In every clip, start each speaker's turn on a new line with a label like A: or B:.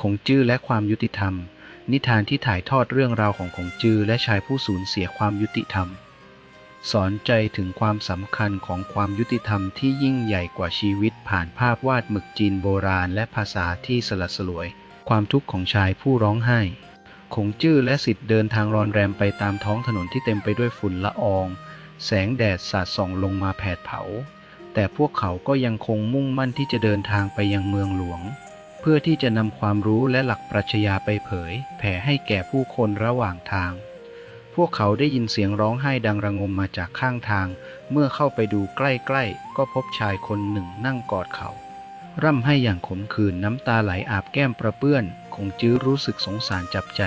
A: คงจื้อและความยุติธรรม นิทานที่ถ่ายทอดเรื่องราวของคงจื้อและชายผู้สูญเสียความยุติธรรม สอนใจถึงความสำคัญของความยุติธรรมที่ยิ่งใหญ่กว่าชีวิตผ่านภาพวาดหมึกจีนโบราณและภาษาที่สลัดสลวย ความทุกข์ของชายผู้ร้องไห้คงจื้อและสิทธิ์เดินทางรอนแรมไปตามท้องถนนที่เต็มไปด้วยฝุ่นละออง แสงแดดสาดส่องลงมาแผดเผา แต่พวกเขาก็ยังคงมุ่งมั่นที่จะเดินทางไปยังเมืองหลวง พื่อที่จะนำความรู้และหลักปรัชญาไปเผย แผ่ให้แก่ผู้คนระหว่างทาง พวกเขาได้ยินเสียงร้องไห้ดังระงมมาจากข้างทาง เมื่อเข้าไปดูใกล้ๆ ก็พบชายคนหนึ่งนั่งกอดเขา ร่ำให้อย่างขมขื่นน้ำตาไหลอาบแก้มประเปื้อน คงจื้อรู้สึกสงสารจับใจ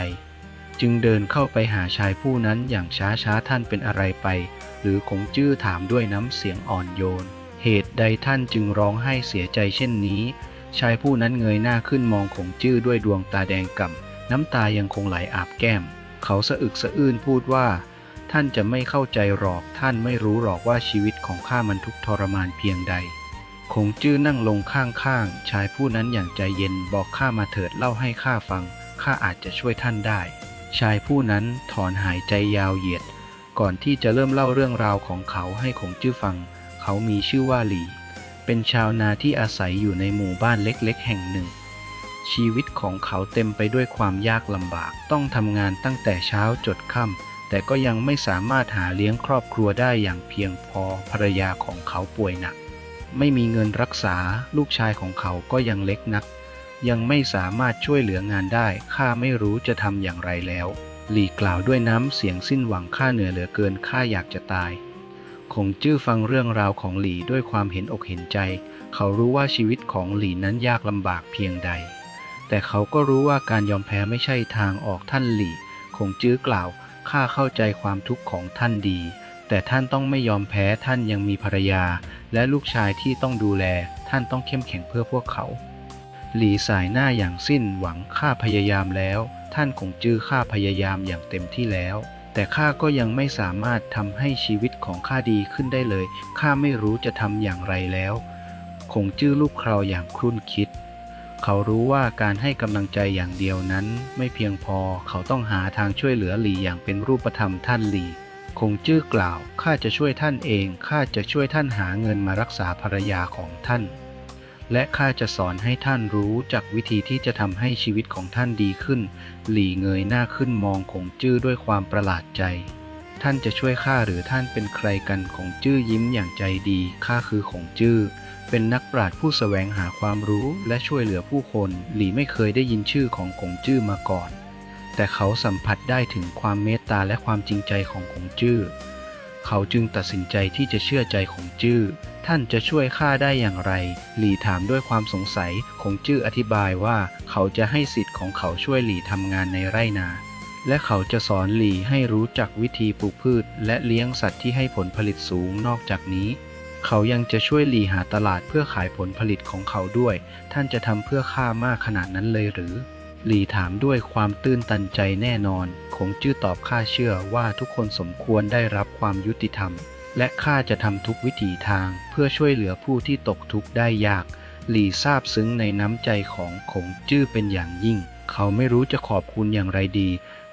A: จึงเดินเข้าไปหาชายผู้นั้นอย่างช้าช้าๆท่านเป็นอะไรไป หรือคงจื้อถามด้วยน้ำเสียงอ่อนโยน เหตุใดท่านจึงร้องไห้เสียใจเช่นนี้ ชายผู้นั้นเงยหน้าขึ้นมองคงจื้อด้วยดวงตาแดงก่ำน้ำตายังคงไหลอาบแก้ม เขาสะอึกสะอื้นพูดว่า ท่านจะไม่เข้าใจหรอกท่านไม่รู้หรอกว่าชีวิตของข้ามันทุกทรมานเพียงใดคงจื้อนั่งลงข้างๆ ชายผู้นั้นอย่างใจเย็นบอกข้ามาเถิดเล่าให้ข้าฟัง ข้าอาจจะช่วยท่านได้ ชายผู้นั้นถอนหายใจยาวเหยียด ก่อนที่จะเริ่มเล่าเรื่องราวของเขาให้คงจื้อฟัง เขามีชื่อว่าหลี เป็นชาวนาที่อาศัยอยู่ในหมู่บ้านเล็กๆ แห่งหนึ่ง ชีวิตของเขาเต็มไปด้วยความยากลำบาก ต้องทำงานตั้งแต่เช้าจดค่ำแต่ก็ยังไม่สามารถหาเลี้ยงครอบครัวได้อย่างเพียงพอภรรยาของเขาป่วยหนัก ไม่มีเงินรักษาลูกชายของเขาก็ยังเล็กนัก ยังไม่สามารถช่วยเหลืองานได้ข้าไม่รู้จะทำอย่างไรแล้ว หลีกล่าวด้วยน้ำเสียงสิ้นหวังข้าเหนื่อยเหลือเกินข้าอยากจะตาย คงจื้อฟังเรื่องราวของหลีด้วยความเห็นอกเห็นใจ เขารู้ว่าชีวิตของหลีนั้นยากลำบากเพียงใด แต่เขาก็รู้ว่าการยอมแพ้ไม่ใช่ทางออกท่านหลีคงจื้อกล่าวข้าเข้าใจความทุกข์ของท่านดี แต่ท่านต้องไม่ยอมแพ้ท่านยังมีภรรยา และลูกชายที่ต้องดูแล ท่านต้องเข้มแข็งเพื่อพวกเขา หลีสายหน้าอย่างสิ้นหวังข้าพยายามแล้ว ท่านคงจื้อข้าพยายามอย่างเต็มที่แล้ว แต่ข้าก็ยังไม่สามารถทำให้ชีวิตของข้าดีขึ้นได้เลย ข้าไม่รู้จะทำอย่างไรแล้ว คงจื้อลูกคราวอย่างครุ่นคิด เขารู้ว่าการให้กำลังใจอย่างเดียวนั้น ไม่เพียงพอ เขาต้องหาทางช่วยเหลือหลีอย่างเป็นรูปธรรมท่านหลี คงจื้อกล่าว ข้าจะช่วยท่านเอง ข้าจะช่วยท่านหาเงินมารักษาภรรยาของท่าน และข้าจะสอนให้ท่านรู้จากวิธีที่จะทำให้ชีวิตของท่านดีขึ้น หลี่เงยหน้าขึ้นมองคงจื้อด้วยความประหลาดใจ ท่านจะช่วยข้าหรือท่านเป็นใครกันคงจื้อยิ้มอย่างใจดี ข้าคือคงจื้อ เป็นนักปราชญ์ผู้แสวงหาความรู้และช่วยเหลือผู้คน หลี่ไม่เคยได้ยินชื่อของคงจื้อมาก่อน แต่เขาสัมผัสได้ถึงความเมตตาและความจริงใจของคงจื้อ เขาจึงตัดสินใจที่จะเชื่อใจคงจื้อ ท่านจะช่วยข้าได้อย่างไร หลีถามด้วยความสงสัย คงจื้ออธิบายว่าเขาจะให้สิทธิ์ของเขาช่วยหลีทำงานในไร่นา และเขาจะสอนหลีให้รู้จักวิธีปลูกพืช และเลี้ยงสัตว์ที่ให้ผลผลิตสูงนอกจากนี้ เขายังจะช่วยหลีหาตลาดเพื่อขายผลผลิตของเขาด้วย ท่านจะทำเพื่อข้ามากขนาดนั้นเลยหรือหลีถามด้วยความตื้นตันใจแน่นอน คงจื้อตอบข้าเชื่อว่าทุกคนสมควรได้รับความยุติธรรม และข้าจะทำทุกวิถีทางเพื่อช่วยเหลือผู้ที่ตกทุกข์ได้ยาก หลีซาบซึ้งในน้ำใจของคงจื้อเป็นอย่างยิ่ง เขาไม่รู้จะขอบคุณอย่างไรดี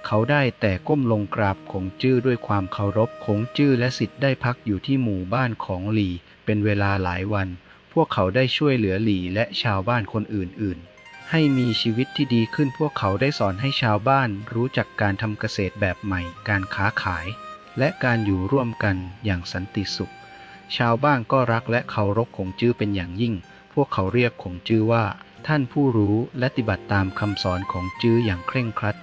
A: เขาได้แต่ก้มลงกราบคงจื้อด้วยความเคารพคงจื้อและสิทธิ์ได้พักอยู่ที่หมู่บ้านของหลีเป็นเวลาหลายวัน พวกเขาได้ช่วยเหลือหลีและชาวบ้านคนอื่น ๆให้มีชีวิตที่ดีขึ้นพวกเขาได้สอนให้ชาวบ้านรู้จักการทำเกษตรแบบใหม่ การค้าขาย และการอยู่ร่วมกันอย่างสันติสุข ชาวบ้านก็รักและเคารพคงจื้อเป็นอย่างยิ่ง พวกเขาเรียกคงจื้อว่า ท่านผู้รู้และปฏิบัติตามคำสอนของจื้ออย่างเคร่งครัด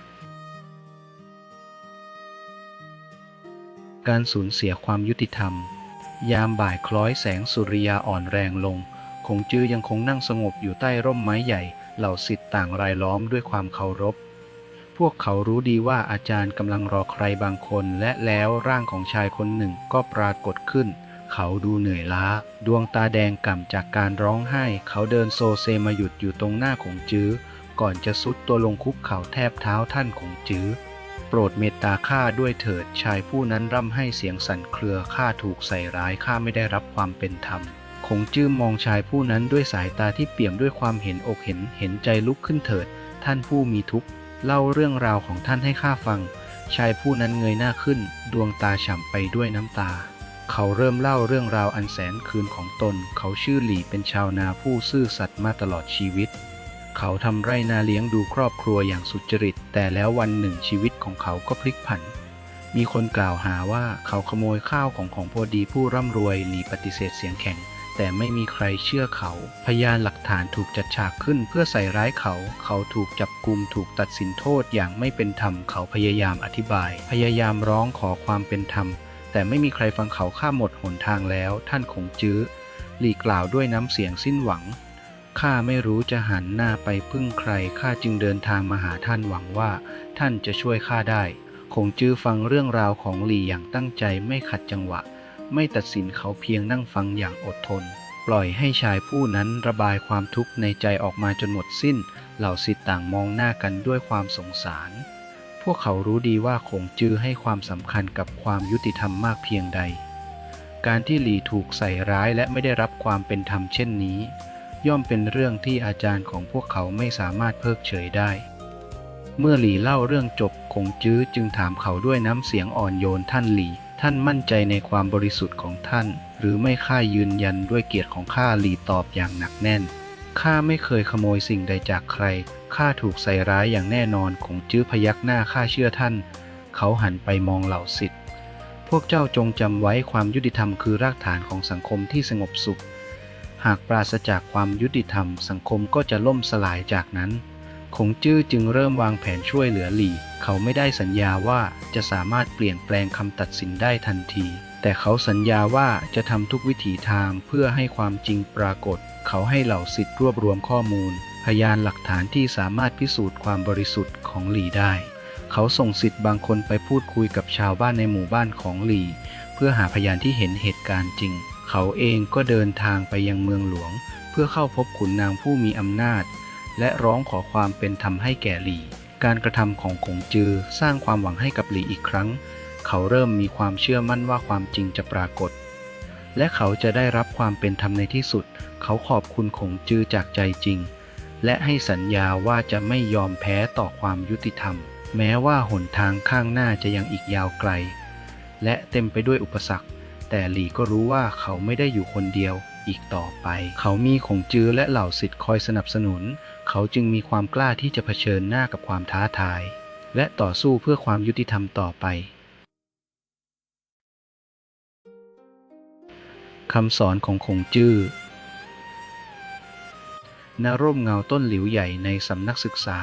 A: การสูญเสียความยุติธรรม ยามบ่ายคล้อยแสงสุริยาอ่อนแรงลงคงจื้อยังคงนั่งสงบอยู่ใต้ร่มไม้ใหญ่ เหล่าสิทธิ์ต่างรายล้อมด้วยความเคารพ พวกเขารู้ดีว่าอาจารย์กำลังรอใครบางคน และแล้วร่างของชายคนหนึ่งก็ปรากฏขึ้น เขาดูเหนื่อยล้า ดวงตาแดงก่ำจากการร้องไห้ เขาเดินโซเซมาหยุดอยู่ตรงหน้าของจื้อ ก่อนจะซุดตัวลงคุกเข่าแทบเท้าท่านของจื้อ โปรดเมตตาข้าด้วยเถิด ชายผู้นั้นร่ำให้เสียงสั่นเครือข้าถูกใส่ร้ายข้าไม่ได้รับความเป็นธรรมคงจื้อมองชายผู้นั้นด้วยสายตาที่เปี่ยมด้วยความเห็นอกเห็นเห็นใจลุกขึ้นเถิด ท่านผู้มีทุกข์ เล่าเรื่องราวของท่านให้ข้าฟัง ชายผู้นั้นเงยหน้าขึ้น ดวงตาฉ่ำไปด้วยน้ำตา เขาเริ่มเล่าเรื่องราวอันแสนคืนของตน เขาชื่อหลี่เป็นชาวนาผู้ซื่อสัตย์มาตลอดชีวิต เขาทำไร่นาเลี้ยงดูครอบครัวอย่างสุจริต แต่แล้ววันหนึ่งชีวิตของเขาก็พลิกผัน มีคนกล่าวหาว่าเขาขโมยข้าวของของพอดีผู้ร่ำรวยหลีปฏิเสธเสียงแข็ง แต่ไม่มีใครเชื่อเขา พยานหลักฐานถูกจัดฉากขึ้นเพื่อใส่ร้ายเขา เขาถูกจับกุมถูกตัดสินโทษอย่างไม่เป็นธรรม เขาพยายามอธิบาย พยายามร้องขอความเป็นธรรม แต่ไม่มีใครฟังเขาข้าหมดหนทางแล้ว ท่านคงจื้อ หลีกล่าวด้วยน้ำเสียงสิ้นหวัง ข้าไม่รู้จะหันหน้าไปพึ่งใคร ข้าจึงเดินทางมาหาท่านหวังว่า ท่านจะช่วยข้าได้ คงจื้อฟังเรื่องราวของหลี่อย่างตั้งใจไม่ขัดจังหวะ ไม่ตัดสินเขาเพียงนั่งฟังอย่างอดทน ปล่อยให้ชายผู้นั้นระบายความทุกข์ในใจออกมาจนหมดสิ้น เหล่าสิทธิ์ต่างมองหน้ากันด้วยความสงสาร พวกเขารู้ดีว่าคงจื้อให้ความสำคัญกับความยุติธรรมมากเพียงใด การที่หลีถูกใส่ร้ายและไม่ได้รับความเป็นธรรมเช่นนี้ ย่อมเป็นเรื่องที่อาจารย์ของพวกเขาไม่สามารถเพิกเฉยได้เมื่อหลีเล่าเรื่องจบคงจื้อจึงถามเขาด้วยน้ำเสียงอ่อนโยนท่านหลี่ ท่านมั่นใจในความบริสุทธิ์ของท่าน หรือไม่ข้ายืนยันด้วยเกียรติของข้าหลีตอบอย่างหนักแน่น ข้าไม่เคยขโมยสิ่งใดจากใคร ข้าถูกใส่ร้ายอย่างแน่นอนคงจื้อพยักหน้าข้าเชื่อท่าน เขาหันไปมองเหล่าสิทธิ์ พวกเจ้าจงจำไว้ความยุติธรรมคือรากฐานของสังคมที่สงบสุข หากปราศจากความยุติธรรม สังคมก็จะล่มสลายจากนั้น คงจื้อจึงเริ่มวางแผนช่วยเหลือหลี่ เขาไม่ได้สัญญาว่าจะสามารถเปลี่ยนแปลงคำตัดสินได้ทันที แต่เขาสัญญาว่าจะทำทุกวิถีทางเพื่อให้ความจริงปรากฏ เขาให้เหล่าสิทธิ์รวบรวมข้อมูล พยานหลักฐานที่สามารถพิสูจน์ความบริสุทธิ์ของหลี่ได้ เขาส่งสิทธิ์บางคนไปพูดคุยกับชาวบ้านในหมู่บ้านของหลี่ เพื่อหาพยานที่เห็นเหตุการณ์จริง เขาเองก็เดินทางไปยังเมืองหลวง เพื่อเข้าพบขุนนางผู้มีอำนาจ และร้องขอความเป็นธรรมให้แก่หลี่ การกระทำของคงจือสร้างความหวังให้กับหลี่อีกครั้ง เขาเริ่มมีความเชื่อมั่นว่าความจริงจะปรากฏ และเขาจะได้รับความเป็นธรรมในที่สุด เขาขอบคุณคงจือจากใจจริง และให้สัญญาว่าจะไม่ยอมแพ้ต่อความยุติธรรม แม้ว่าหนทางข้างหน้าจะยังอีกยาวไกล และเต็มไปด้วยอุปสรรค แต่หลี่ก็รู้ว่าเขาไม่ได้อยู่คนเดียวอีกต่อไป เขามีขงจือและเหล่าสิทธิ์คอยสนับสนุน เขาจึงมีความกล้าที่จะเผชิญหน้ากับความท้าทาย และต่อสู้เพื่อความยุติธรรมต่อไปคำสอนของคงจื้อณร่มเงาต้นหลิวใหญ่ในสำนักศึกษา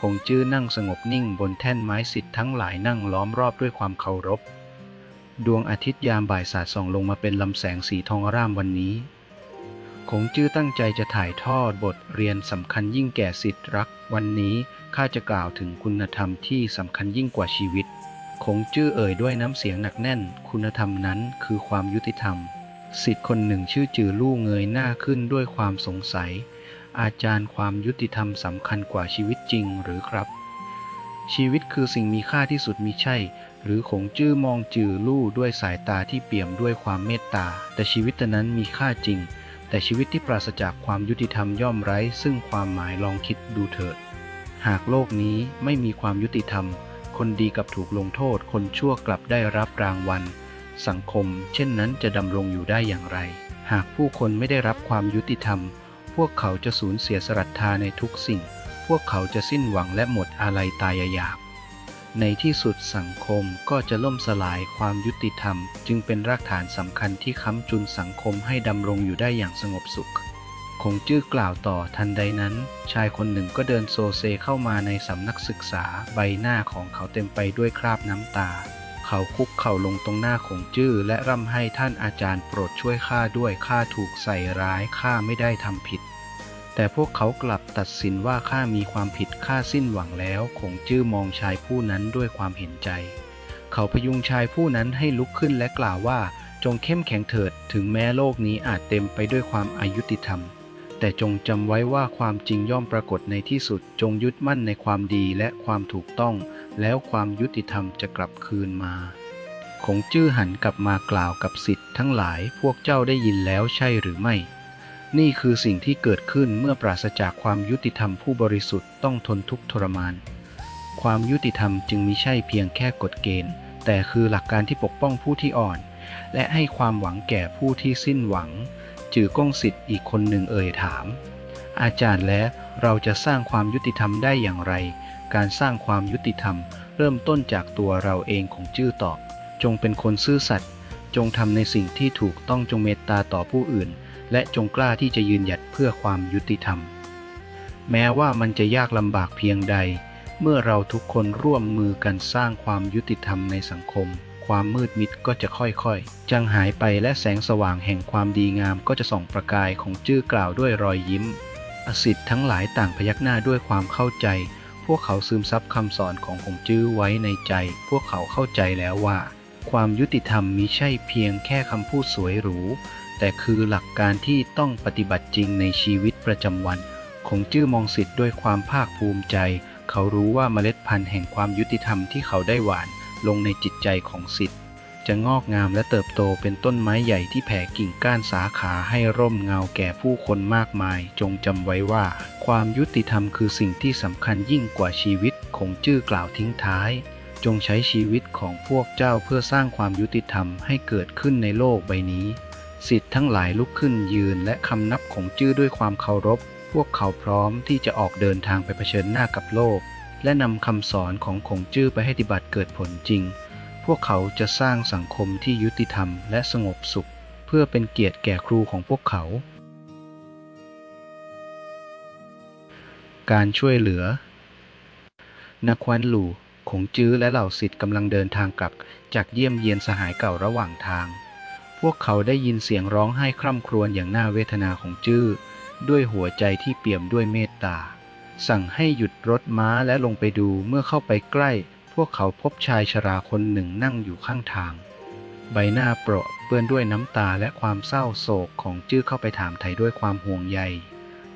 A: คงจื้อนั่งสงบนิ่งบนแท่นไม้สิทธิ์ทั้งหลายนั่งล้อมรอบด้วยความเคารพ ดวงอาทิตย์ยามบ่ายสาดส่องลงมาเป็นลำแสงสีทองร่ามวันนี้ คงจื้อตั้งใจจะถ่ายทอดบทเรียนสำคัญยิ่งแก่สิทธิรัก วันนี้ข้าจะกล่าวถึงคุณธรรมที่สำคัญยิ่งกว่าชีวิต คงจื้อเอ่ยด้วยน้ำเสียงหนักแน่น คุณธรรมนั้นคือความยุติธรรม สิทธิคนหนึ่งชื่อจือลู่เงยหน้าขึ้นด้วยความสงสัย อาจารย์ความยุติธรรมสำคัญกว่าชีวิตจริงหรือครับ ชีวิตคือสิ่งมีค่าที่สุดมีใช่ หรือคงจื้อมองจือลู่ด้วยสายตาที่เปี่ยมด้วยความเมตตา แต่ชีวิตนั้นมีค่าจริง แต่ชีวิตที่ปราศจากความยุติธรรมย่อมไร้ ซึ่งความหมายลองคิดดูเถิด หากโลกนี้ไม่มีความยุติธรรม คนดีกับถูกลงโทษ คนชั่วกลับได้รับรางวัล สังคม เช่นนั้นจะดำรงอยู่ได้อย่างไร หากผู้คนไม่ได้รับความยุติธรรม พวกเขาจะสูญเสียสรัทธาในทุกสิ่ง พวกเขาจะสิ้นหวังและหมดอาลัยตายอยาก ในที่สุดสังคมก็จะล่มสลายความยุติธรรม จึงเป็นรากฐานสำคัญที่ค้ำจุนสังคมให้ดำรงอยู่ได้อย่างสงบสุข คงจื้อกล่าวต่อทันใดนั้น ชายคนหนึ่งก็เดินโซเซเข้ามาในสำนักศึกษาใบหน้าของเขาเต็มไปด้วยคราบน้ำตา เขาคุกเข่าลงตรงหน้าคงจื้อและร่ำให้ท่านอาจารย์โปรดช่วยข้าด้วยข้าถูกใส่ร้ายข้าไม่ได้ทำผิด แต่พวกเขากลับตัดสินว่าข้ามีความผิดข้าสิ้นหวังแล้วคงจื้อมองชายผู้นั้นด้วยความเห็นใจ เขาพยุงชายผู้นั้นให้ลุกขึ้นและกล่าวว่าจงเข้มแข็งเถิดถึงแม้โลกนี้อาจเต็มไปด้วยความอายุติธรรม แต่จงจำไว้ว่าความจริงย่อมปรากฏในที่สุดจงยึดมั่นในความดีและความถูกต้อง แล้วความยุติธรรมจะกลับคืนมาคงจื้อหันกลับมากล่าวกับสิทธิ์ทั้งหลายพวกเจ้าได้ยินแล้วใช่หรือไม่ นี่คือสิ่งที่เกิดขึ้นเมื่อปราศจากความยุติธรรมผู้บริสุทธิ์ต้องทนทุกข์ทรมาน ความยุติธรรมจึงมิใช่เพียงแค่กฎเกณฑ์ แต่คือหลักการที่ปกป้องผู้ที่อ่อน และให้ความหวังแก่ผู้ที่สิ้นหวัง จือก้งสิทธิ์อีกคนหนึ่งเอ่ยถาม อาจารย์และเราจะสร้างความยุติธรรมได้อย่างไร การสร้างความยุติธรรม เริ่มต้นจากตัวเราเองของจื้อตอบ จงเป็นคนซื่อสัตย์จงทำในสิ่งที่ถูกต้องจงเมตตาต่อผู้อื่น และจงกล้าที่จะยืนหยัดเพื่อความยุติธรรม แม้ว่ามันจะยากลำบากเพียงใด เมื่อเราทุกคนร่วมมือกันสร้างความยุติธรรมในสังคม ความมืดมิดก็จะค่อยๆ จางหายไปและแสงสว่างแห่งความดีงามก็จะส่องประกายของจื้อกล่าวด้วยรอยยิ้ม อสิทธิ์ทั้งหลายต่างพยักหน้าด้วยความเข้าใจ พวกเขาซึมซับคำสอนของคงจื้อไว้ในใจ พวกเขาเข้าใจแล้วว่า ความยุติธรรมมิใช่เพียงแค่คำพูดสวยหรู แต่คือหลักการที่ต้องปฏิบัติจริงในชีวิตประจำวันคงจื้อมองสิทธิ์ด้วยความภาคภูมิใจ เขารู้ว่าเมล็ดพันธุ์แห่งความยุติธรรมที่เขาได้หว่านลงในจิตใจของสิทธิ์จะงอกงามและเติบโตเป็นต้นไม้ใหญ่ที่แผ่กิ่งก้านสาขาให้ร่มเงาแก่ผู้คนมากมาย จงจำไว้ว่า ความยุติธรรมคือสิ่งที่สำคัญยิ่งกว่าชีวิตคงจื้อกล่าวทิ้งท้าย จงใช้ชีวิตของพวกเจ้าเพื่อสร้างความยุติธรรมให้เกิดขึ้นในโลกใบนี้ สิทธิ์ทั้งหลายลุกขึ้นยืนและคำนับของจื้อด้วยความเคารพ พวกเขาพร้อมที่จะออกเดินทางไปเผชิญหน้ากับโลก และนำคำสอนของคงจื้อไปให้ปฏิบัติเกิดผลจริง พวกเขาจะสร้างสังคมที่ยุติธรรมและสงบสุข เพื่อเป็นเกียรติแก่ครูของพวกเขา การช่วยเหลือ นักควันหลู่คงจื้อและเหล่าสิทธิ์กำลังเดินทางกลับจากเยี่ยมเยียนสหายเก่าระหว่างทาง วกเขาได้ยินเสียงร้องไห้คร่ำครวญอย่างน่าเวทนาของจื้อ ด้วยหัวใจที่เปี่ยมด้วยเมตตา สั่งให้หยุดรถม้าและลงไปดูเมื่อเข้าไปใกล้ พวกเขาพบชายชราคนหนึ่งนั่งอยู่ข้างทาง ใบหน้าเปราะเปื้อนด้วยน้ำตาและความเศร้าโศกของจื้อเข้าไปถามไถ่ด้วยความห่วงใย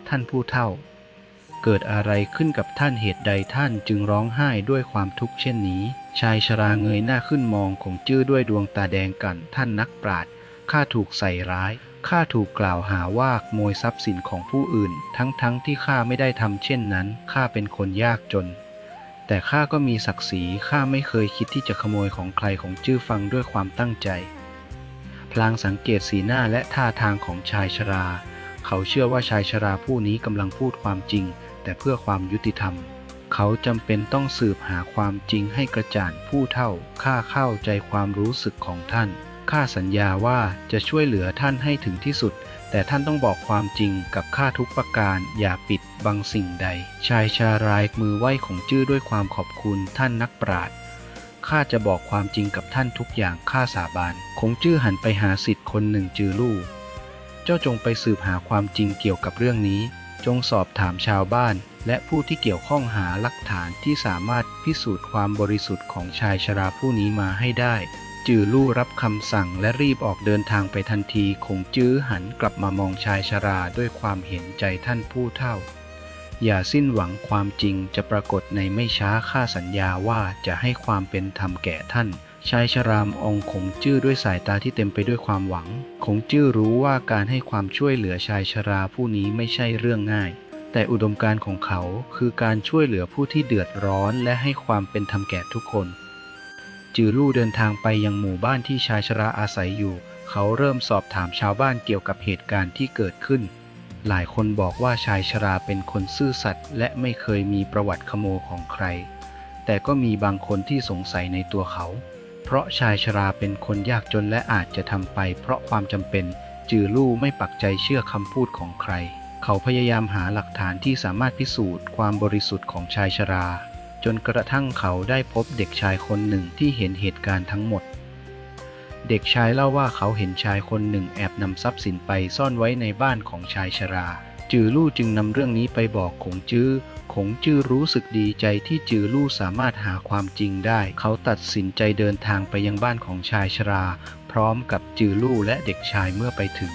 A: ท่านผู้เฒ่า เกิดอะไรขึ้นกับท่านเหตุใดท่านจึงร้องไห้ด้วยความทุกข์เช่นนี้ ชายชราเงยหน้าขึ้นมองของจื้อด้วยดวงตาแดงกันท่านนักปราชญ์ ข้าถูกใส่ร้าย ข้าถูกกล่าวหาว่าขโมยทรัพย์สินของผู้อื่น ทั้งๆทที่ข้าไม่ได้ทำเช่นนั้น ข้าเป็นคนยากจน แต่ข้าก็มีศักดิ์ศรี ข้าไม่เคยคิดที่จะขโมยของใครของจื้อฟังด้วยความตั้งใจ พลางสังเกตสีหน้าและท่าทางของชายชรา เขาเชื่อว่าชายชราผู้นี้กำลังพูดความจริง แต่เพื่อความยุติธรรมเขาจำเป็นต้องสืบหาความจริงให้กระจ่างผู้เท่า ข้าเข้าใจความรู้สึกของท่าน ข้าสัญญาว่าจะช่วยเหลือท่านให้ถึงที่สุด แต่ท่านต้องบอกความจริงกับข้าทุกประการ อย่าปิดบังสิ่งใด ชายชารายมือไหว้ของจื้อด้วยความขอบคุณท่านนักปราชญ์ข้าจะบอกความจริงกับท่านทุกอย่างข้าสาบาน คงจื้อหันไปหาสิทธิ์คนหนึ่งจือลู่ เจ้าจงไปสืบหาความจริงเกี่ยวกับเรื่องนี้ จงสอบถามชาวบ้าน และผู้ที่เกี่ยวข้องหาหลักฐานที่สามารถพิสูจน์ความบริสุทธิ์ของชายชราผู้นี้มาให้ได้ จือลู่รับคำสั่งและรีบออกเดินทางไปทันทีคงจื้อหันกลับมามองชายชราด้วยความเห็นใจท่านผู้เฒ่า อย่าสิ้นหวังความจริงจะปรากฏในไม่ช้าข้าสัญญาว่าจะให้ความเป็นธรรมแก่ท่านชายชรามองคงจื้อด้วยสายตาที่เต็มไปด้วยความหวัง คงจื้อรู้ว่าการให้ความช่วยเหลือชายชราผู้นี้ไม่ใช่เรื่องง่าย แต่อุดมการณ์ของเขาคือการช่วยเหลือผู้ที่เดือดร้อนและให้ความเป็นธรรมแก่ทุกคน จือลู่เดินทางไปยังหมู่บ้านที่ชายชราอาศัยอยู่ เขาเริ่มสอบถามชาวบ้านเกี่ยวกับเหตุการณ์ที่เกิดขึ้น หลายคนบอกว่าชายชราเป็นคนซื่อสัตย์และไม่เคยมีประวัติขโมยของใคร แต่ก็มีบางคนที่สงสัยในตัวเขา เพราะชายชราเป็นคนยากจนและอาจจะทำไป เพราะความจำเป็น จือลู่ไม่ปักใจเชื่อคำพูดของใคร เขาพยายามหาหลักฐานที่สามารถพิสูจน์ความบริสุทธิ์ของชายชรา จนกระทั่งเขาได้พบเด็กชายคนหนึ่งที่เห็นเหตุการณ์ทั้งหมด เด็กชายเล่าว่าเขาเห็นชายคนหนึ่งแอบนำทรัพย์สินไปซ่อนไว้ในบ้านของชายชรา จือลู่จึงนำเรื่องนี้ไปบอกขงจื้อขงจื้อรู้สึกดีใจที่จือลู่สามารถหาความจริงได้ เขาตัดสินใจเดินทางไปยังบ้านของชายชรา พร้อมกับจือลู่และเด็กชายเมื่อไปถึง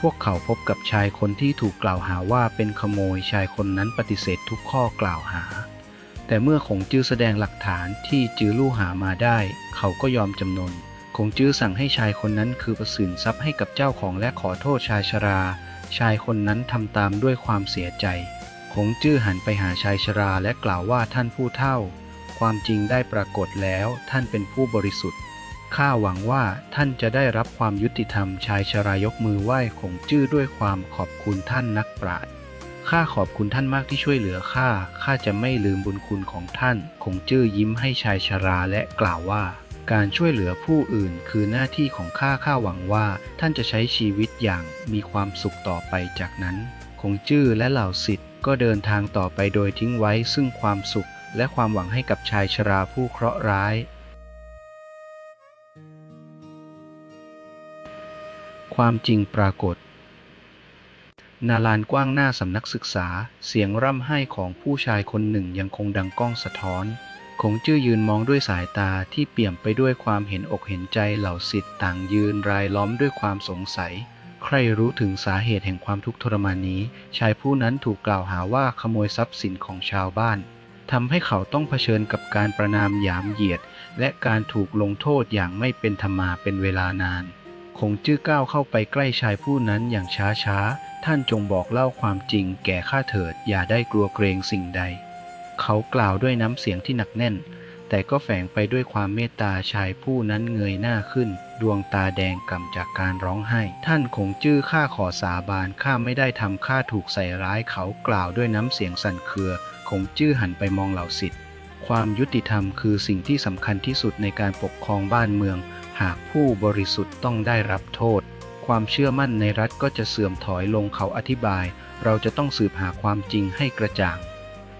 A: พวกเขาพบกับชายคนที่ถูกกล่าวหาว่าเป็นขโมยชายคนนั้นปฏิเสธทุกข้อกล่าวหา แต่เมื่อขงจื้อแสดงหลักฐานที่จื้อลู่หามาได้ เขาก็ยอมจำนนคงจื้อสั่งให้ชายคนนั้นคือประสินทรัพย์ให้กับเจ้าของและขอโทษชายชรา ชายคนนั้นทำตามด้วยความเสียใจ คงจื้อหันไปหาชายชราและกล่าวว่าท่านผู้เฒ่า ความจริงได้ปรากฏแล้วท่านเป็นผู้บริสุทธิ์ ข้าหวังว่าท่านจะได้รับความยุติธรรมชายชรายกมือไหว้คงจื้อด้วยความขอบคุณท่านนักปราชญ์ ข้าขอบคุณท่านมากที่ช่วยเหลือข้า ข้าจะไม่ลืมบุญคุณของท่าน คงจื้อยิ้มให้ชายชราและกล่าวว่า การช่วยเหลือผู้อื่นคือหน้าที่ของข้า ข้าหวังว่า ท่านจะใช้ชีวิตอย่างมีความสุขต่อไปจากนั้น คงจื้อและเหล่าสิทธิ์ก็เดินทางต่อไปโดยทิ้งไว้ซึ่งความสุข และความหวังให้กับชายชราผู้เคราะห์ร้าย ความจริงปรากฏ นาลานกว้างหน้าสำนักศึกษา เสียงร่ำไห้ของผู้ชายคนหนึ่งยังคงดังก้องสะท้อน คงจื้อยืนมองด้วยสายตาที่เปี่ยมไปด้วยความเห็นอกเห็นใจเหล่าสิทธิ์ต่างยืนรายล้อมด้วยความสงสัย ใครรู้ถึงสาเหตุแห่งความทุกข์ทรมานนี้ ชายผู้นั้นถูกกล่าวหาว่าขโมยทรัพย์สินของชาวบ้านทำให้เขาต้องเผชิญกับการประนามหยามเหยียด และการถูกลงโทษอย่างไม่เป็นธรรมาเป็นเวลานาน คงจื้อก้าวเข้าไปใกล้ชายผู้นั้นอย่างช้าช้าๆท่านจงบอกเล่าความจริงแก่ข้าเถิดอย่าได้กลัวเกรงสิ่งใด เขากล่าวด้วยน้ำเสียงที่หนักแน่น แต่ก็แฝงไปด้วยความเมตตาชายผู้นั้นเงยหน้าขึ้น ดวงตาแดงก่ำจากการร้องไห้ ท่านคงจื้อข้าขอสาบานข้าไม่ได้ทำข้าถูกใส่ร้ายเขากล่าวด้วยน้ำเสียงสั่นเครือ คงจื้อหันไปมองเหล่าสิทธิ์ความยุติธรรมคือสิ่งที่สำคัญที่สุดในการปกครองบ้านเมือง หากผู้บริสุทธิ์ต้องได้รับโทษ ความเชื่อมั่นในรัฐก็จะเสื่อมถอยลงเขาอธิบาย เราจะต้องสืบหาความจริงให้กระจ่าง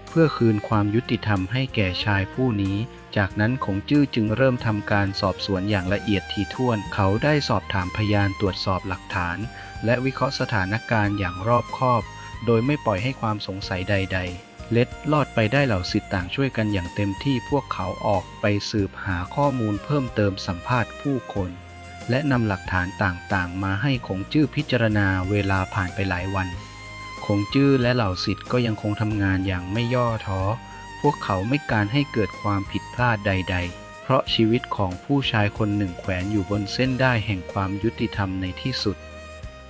A: เพื่อคืนความยุติธรรมให้แก่ชายผู้นี้ จากนั้นคงจื้อจึงเริ่มทำการสอบสวนอย่างละเอียดถี่ถ้วน เขาได้สอบถามพยานตรวจสอบหลักฐาน และวิเคราะห์สถานการณ์อย่างรอบคอบ โดยไม่ปล่อยให้ความสงสัยใด ๆ เล็ดลอดไปได้เหล่าสิทธิ์ต่างช่วยกันอย่างเต็มที่พวกเขาออกไปสืบหาข้อมูลเพิ่มเติมสัมภาษณ์ผู้คน และนำหลักฐานต่างๆ มาให้คงจื้อพิจารณาเวลาผ่านไปหลายวันคงจื้อและเหล่าสิทธิ์ก็ยังคงทำงานอย่างไม่ย่อท้อ พวกเขาไม่การให้เกิดความผิดพลาดใด ๆ เพราะชีวิตของผู้ชายคนหนึ่งแขวนอยู่บนเส้นได้แห่งความยุติธรรมในที่สุด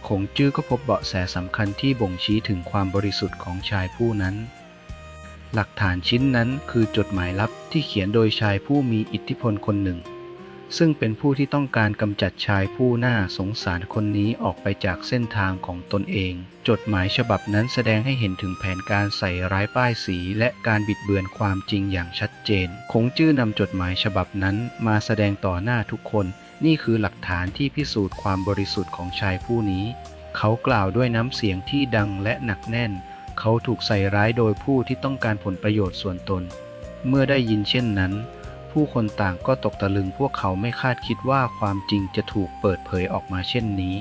A: คงจื้อก็พบเบาะแสสำคัญที่บ่งชี้ถึงความบริสุทธิ์ของชายผู้นั้น หลักฐานชิ้นนั้นคือจดหมายลับที่เขียนโดยชายผู้มีอิทธิพลคนหนึ่ง ซึ่งเป็นผู้ที่ต้องการกำจัดชายผู้น่าสงสารคนนี้ออกไปจากเส้นทางของตนเอง จดหมายฉบับนั้นแสดงให้เห็นถึงแผนการใส่ร้ายป้ายสี และการบิดเบือนความจริงอย่างชัดเจน คงจื้อนำจดหมายฉบับนั้นมาแสดงต่อหน้าทุกคน นี่คือหลักฐานที่พิสูจน์ความบริสุทธิ์ของชายผู้นี้ เขากล่าวด้วยน้ำเสียงที่ดังและหนักแน่น เขาถูกใส่ร้ายโดยผู้ที่ต้องการผลประโยชน์ส่วนตน เมื่อได้ยินเช่นนั้น ผู้คนต่างก็ตกตะลึงพวกเขาไม่คาดคิดว่าความจริงจะถูกเปิดเผยออกมาเช่นนี้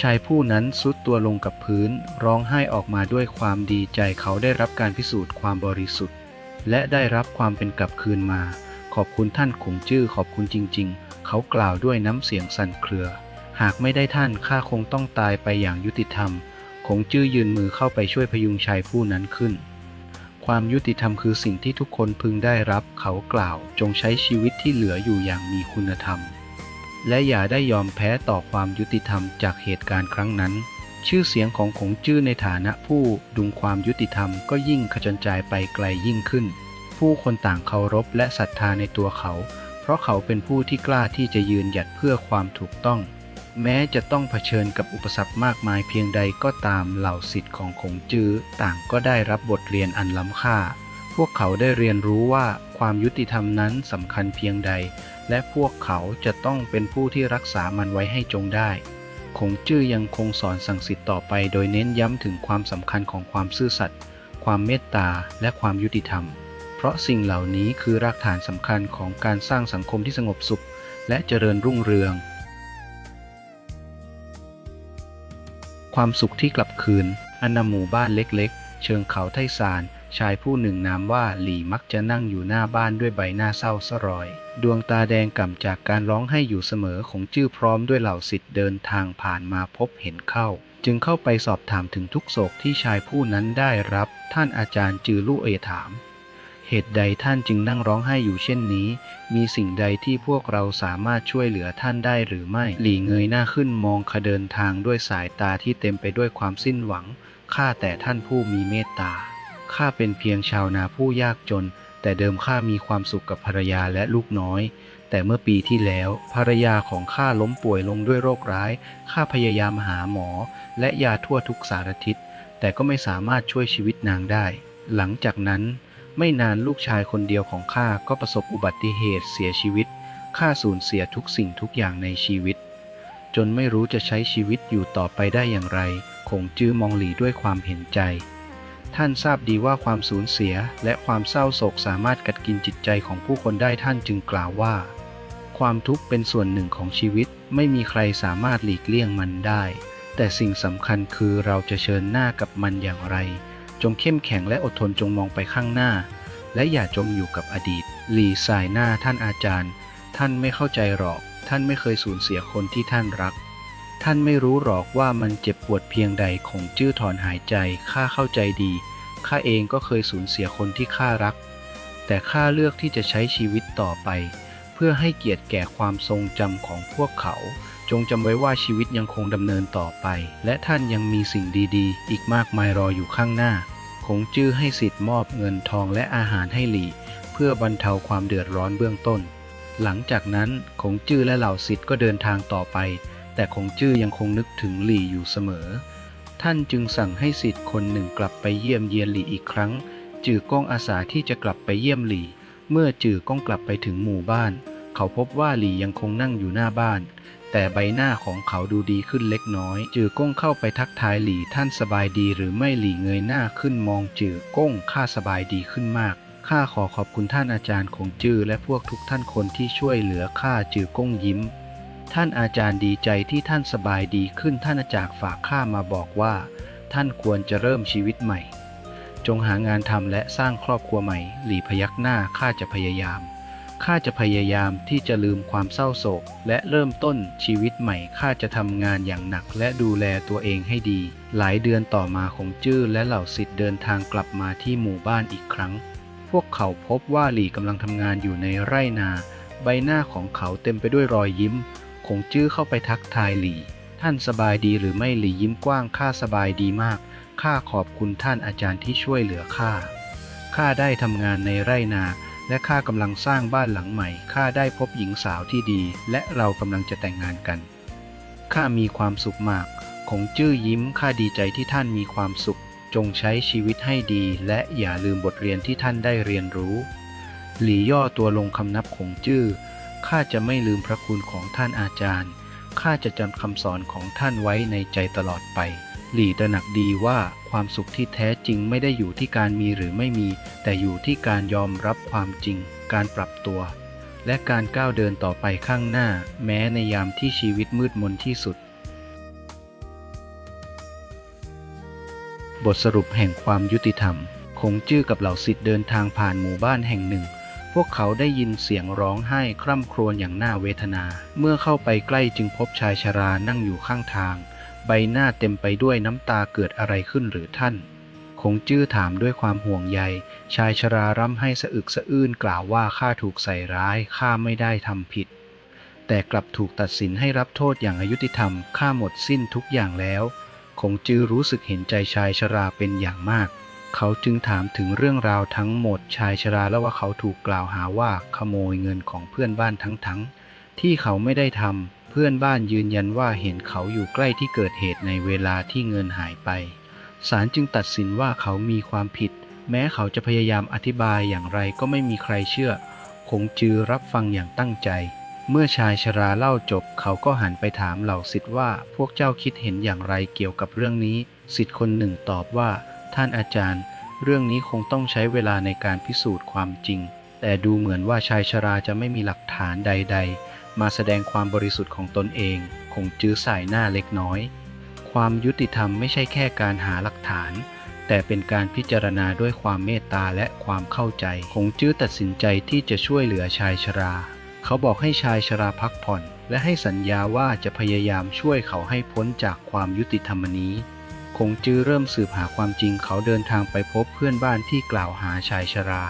A: ชายผู้นั้นซุดตัวลงกับพื้น ร้องไห้ออกมาด้วยความดีใจเขาได้รับการพิสูจน์ความบริสุทธิ์ และได้รับความเป็นกลับคืนมา ขอบคุณท่านคงจื้อขอบคุณจริง ๆ เขากล่าวด้วยน้ำเสียงสั่นเครือ หากไม่ได้ท่านข้าคงต้องตายไปอย่างยุติธรรม คงจื้อยืนมือเข้าไปช่วยพยุงชายผู้นั้นขึ้น ความยุติธรรมคือสิ่งที่ทุกคนพึงได้รับเขากล่าว จงใช้ชีวิตที่เหลืออยู่อย่างมีคุณธรรม และอย่าได้ยอมแพ้ต่อความยุติธรรมจากเหตุการณ์ครั้งนั้น ชื่อเสียงของคงจื้อในฐานะผู้ดุงความยุติธรรมก็ยิ่งขจรจายไปไกลยิ่งขึ้น ผู้คนต่างเคารพและศรัทธาในตัวเขา เพราะเขาเป็นผู้ที่กล้าที่จะยืนหยัดเพื่อความถูกต้อง แม้จะต้องเผชิญกับอุปสรรคมากมายเพียงใดก็ตามเหล่าสิทธิ์ของคงจื้อต่างก็ได้รับบทเรียนอันล้ำค่า พวกเขาได้เรียนรู้ว่าความยุติธรรมนั้นสำคัญเพียงใด และพวกเขาจะต้องเป็นผู้ที่รักษามันไว้ให้จงได้คงจื้อยังคงสอนสั่งสิทธิ์ต่อไป โดยเน้นย้ำถึงความสำคัญของความซื่อสัตย์ความเมตตาและความยุติธรรม เพราะสิ่งเหล่านี้คือรากฐานสำคัญของการสร้างสังคมที่สงบสุข และเจริญรุ่งเรือง ความสุขที่กลับคืนอันนำหมู่บ้านเล็กๆ เชิงเขาไทซาน ชายผู้หนึ่งนามว่าหลี่มักจะนั่งอยู่หน้าบ้านด้วยใบหน้าเศร้าสรอย ดวงตาแดงก่ำจากการร้องให้อยู่เสมอของจื้อพร้อมด้วยเหล่าสิทธิ์เดินทางผ่านมาพบเห็นเข้า จึงเข้าไปสอบถามถึงทุกโศกที่ชายผู้นั้นได้รับ ท่านอาจารย์จือลู่เอถาม เหตุใดท่านจึงนั่งร้องไห้อยู่เช่นนี้ มีสิ่งใดที่พวกเราสามารถช่วยเหลือท่านได้หรือไม่ หลีเงยหน้าขึ้นมองขเดินทางด้วยสายตาที่เต็มไปด้วยความสิ้นหวัง ข้าแต่ท่านผู้มีเมตตา ข้าเป็นเพียงชาวนาผู้ยากจน แต่เดิมข้ามีความสุขกับภรรยาและลูกน้อย แต่เมื่อปีที่แล้ว ภรรยาของข้าล้มป่วยลงด้วยโรคร้าย ข้าพยายามหาหมอ และยาทั่วทุกสารทิศ แต่ก็ไม่สามารถช่วยชีวิตนางได้ หลังจากนั้น ไม่นานลูกชายคนเดียวของข้าก็ประสบอุบัติเหตุเสียชีวิต ข้าสูญเสียทุกสิ่งทุกอย่างในชีวิต จนไม่รู้จะใช้ชีวิตอยู่ต่อไปได้อย่างไร คงจื้อมองหลีด้วยความเห็นใจ ท่านทราบดีว่าความสูญเสียและความเศร้าโศกสามารถกัดกินจิตใจของผู้คนได้ท่านจึงกล่าวว่า ความทุกข์เป็นส่วนหนึ่งของชีวิต ไม่มีใครสามารถหลีกเลี่ยงมันได้ แต่สิ่งสำคัญคือเราจะเชิญหน้ากับมันอย่างไร จงเข้มแข็งและอดทนจงมองไปข้างหน้า และอย่าจมอยู่กับอดีต หลีสายหน้าท่านอาจารย์ ท่านไม่เข้าใจหรอก ท่านไม่เคยสูญเสียคนที่ท่านรัก ท่านไม่รู้หรอกว่ามันเจ็บปวดเพียงใดคงจื้อถอนหายใจ ข้าเข้าใจดี ข้าเองก็เคยสูญเสียคนที่ข้ารัก แต่ข้าเลือกที่จะใช้ชีวิตต่อไป เพื่อให้เกียรติแก่ความทรงจำของพวกเขา จงจำไว้ว่าชีวิตยังคงดำเนินต่อไป และท่านยังมีสิ่งดีๆ อีกมากมายรออยู่ข้างหน้า คงจื้อให้สิทธิ์มอบเงินทองและอาหารให้หลี เพื่อบรรเทาความเดือดร้อนเบื้องต้น หลังจากนั้นคงจื้อและเหล่าสิทธิ์ก็เดินทางต่อไป แต่คงจื้อยังคงนึกถึงหลี่อยู่เสมอ ท่านจึงสั่งให้สิทธิ์คนหนึ่งกลับไปเยี่ยมเยียนหลี่อีกครั้ง จือก้องอาสาที่จะกลับไปเยี่ยมหลี่เมื่อจือก้องกลับไปถึงหมู่บ้าน เขาพบว่าหลี่ยังคงนั่งอยู่หน้าบ้าน แต่ใบหน้าของเขาดูดีขึ้นเล็กน้อย จือก้งเข้าไปทักทายหลี่ท่านสบายดีหรือไม่หลี่เงยหน้าขึ้นมองจือก้งข้าสบายดีขึ้นมากข้าขอขอบคุณท่านอาจารย์ของจือและพวกทุกท่านคนที่ช่วยเหลือข้าจือก้งยิ้ม ท่านอาจารย์ดีใจที่ท่านสบายดีขึ้นท่านอาจารย์ฝากข้ามาบอกว่า ท่านควรจะเริ่มชีวิตใหม่ จงหางานทำและสร้างครอบครัวใหม่ หลีพยักหน้าข้าจะพยายาม ข้าจะพยายามที่จะลืมความเศร้าโศก และเริ่มต้นชีวิตใหม่ข้าจะทำงานอย่างหนักและดูแลตัวเองให้ดี หลายเดือนต่อมาคงจื้อและเหล่าสิทธิ์เดินทางกลับมาที่หมู่บ้านอีกครั้ง พวกเขาพบว่าหลีกำลังทำงานอยู่ในไร่นา ใบหน้าของเขาเต็มไปด้วยรอยยิ้มคงจื้อเข้าไปทักทายหลีท่านสบายดีหรือไม่หลียิ้มกว้างข้าสบายดีมากข้าขอบคุณท่านอาจารย์ที่ช่วยเหลือข้าข้าได้ทำงานในไร่นา และข้ากำลังสร้างบ้านหลังใหม่ ข้าได้พบหญิงสาวที่ดี และเรากำลังจะแต่งงานกัน ข้ามีความสุขมาก คงจื้อยิ้ม ข้าดีใจที่ท่านมีความสุข จงใช้ชีวิตให้ดี และอย่าลืมบทเรียนที่ท่านได้เรียนรู้ หลีย่อตัวลงคำนับคงจื้อ ข้าจะไม่ลืมพระคุณของท่านอาจารย์ ข้าจะจำคำสอนของท่านไว้ในใจตลอดไป หลี่ตระหนักดีว่าความสุขที่แท้จริงไม่ได้อยู่ที่การมีหรือไม่มี แต่อยู่ที่การยอมรับความจริง การปรับตัว และการก้าวเดินต่อไปข้างหน้า แม้ในยามที่ชีวิตมืดมนที่สุด บทสรุปแห่งความยุติธรรม คงจื้อกับเหล่าสิทธิ์เดินทางผ่านหมู่บ้านแห่งหนึ่ง พวกเขาได้ยินเสียงร้องไห้คร่ำครวญอย่างน่าเวทนา เมื่อเข้าไปใกล้จึงพบชายชรานั่งอยู่ข้างทาง ใบหน้าเต็มไปด้วยน้ำตาเกิดอะไรขึ้นหรือท่าน คงจื้อถามด้วยความห่วงใย ชายชราร่ำให้สะอึกสะอื้นกล่าวว่าข้าถูกใส่ร้ายข้าไม่ได้ทำผิด แต่กลับถูกตัดสินให้รับโทษอย่างอายุติธรรมข้าหมดสิ้นทุกอย่างแล้ว คงจื้อรู้สึกเห็นใจชายชราเป็นอย่างมาก เขาจึงถามถึงเรื่องราวทั้งหมดชายชราแล้วว่าเขาถูกกล่าวหาว่าขโมยเงินของเพื่อนบ้านทั้งๆที่เขาไม่ได้ทำ พื่อนบ้านยืนยันว่าเห็นเขาอยู่ใกล้ที่เกิดเหตุในเวลาที่เงินหายไปศาลจึงตัดสินว่าเขามีความผิด แม้เขาจะพยายามอธิบายอย่างไรก็ไม่มีใครเชื่อ คงจือรับฟังอย่างตั้งใจ เมื่อชายชราเล่าจบ เขาก็หันไปถามเหล่าสิทธิ์ว่าพวกเจ้าคิดเห็นอย่างไรเกี่ยวกับเรื่องนี้ สิทธิ์คนหนึ่งตอบว่า ท่านอาจารย์ เรื่องนี้คงต้องใช้เวลาในการพิสูจน์ความจริง แต่ดูเหมือนว่าชายชราจะไม่มีหลักฐานใด ๆ มาแสดงความบริสุทธิ์ของตนเอง คงจื้อสายหน้าเล็กน้อย ความยุติธรรมไม่ใช่แค่การหาหลักฐาน แต่เป็นการพิจารณาด้วยความเมตตาและความเข้าใจ คงจื้อตัดสินใจที่จะช่วยเหลือชายชรา เขาบอกให้ชายชราพักผ่อน และให้สัญญาว่าจะพยายามช่วยเขาให้พ้นจากความยุติธรรมนี้คงจื้อเริ่มสืบหาความจริงเขาเดินทางไปพบเพื่อนบ้านที่กล่าวหาชายชรา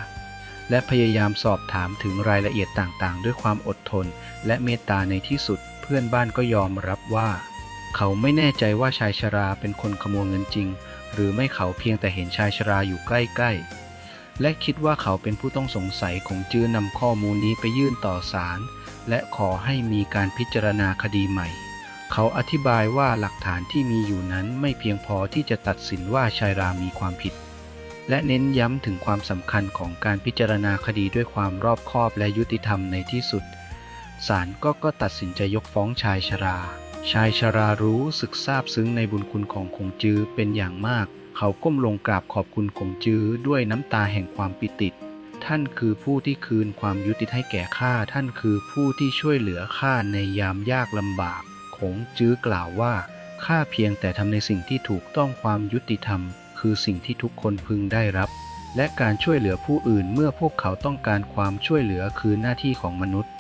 A: และพยายามสอบถามถึงรายละเอียดต่างๆ ด้วยความอดทน และเมตตาในที่สุด เพื่อนบ้านก็ยอมรับว่า เขาไม่แน่ใจว่าชายชราเป็นคนขโมยเงินจริง หรือไม่เขาเพียงแต่เห็นชายชราอยู่ใกล้ๆ และคิดว่าเขาเป็นผู้ต้องสงสัยคงจื้อนำข้อมูลนี้ไปยื่นต่อศาลและขอให้มีการพิจารณาคดีใหม่ เขาอธิบายว่าหลักฐานที่มีอยู่นั้นไม่เพียงพอที่จะตัดสินว่าชายรามีความผิด และเน้นย้ำถึงความสำคัญของการพิจารณาคดีด้วยความรอบคอบและยุติธรรมในที่สุด ศาลก็ก็ตัดสินใจยกฟ้องชายชรา ชายชรารู้สึกซาบซึ้งในบุญคุณของคงจื้อเป็นอย่างมาก เขาก้มลงกราบขอบคุณคงจื้อด้วยน้ำตาแห่งความปิติ ท่านคือผู้ที่คืนความยุติให้แก่ข้า ท่านคือผู้ที่ช่วยเหลือข้าในยามยากลำบาก คงจื้อกล่าวว่าข้าเพียงแต่ทำในสิ่งที่ถูกต้องความยุติธรรม คือสิ่งที่ทุกคนพึงได้รับ และการช่วยเหลือผู้อื่นเมื่อพวกเขาต้องการความช่วยเหลือคือหน้าที่ของมนุษย์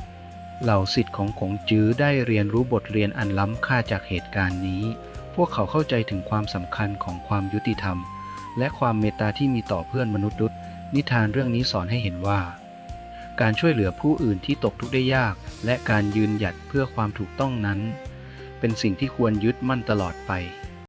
A: เหล่าสิทธิ์ของคงจื้อได้เรียนรู้บทเรียนอันล้ำค่าจากเหตุการณ์นี้ พวกเขาเข้าใจถึงความสำคัญของความยุติธรรม และความเมตตาที่มีต่อเพื่อนมนุษย์นิทานเรื่องนี้สอนให้เห็นว่า การช่วยเหลือผู้อื่นที่ตกทุกข์ได้ยาก และการยืนหยัดเพื่อความถูกต้องนั้น เป็นสิ่งที่ควรยึดมั่นตลอดไป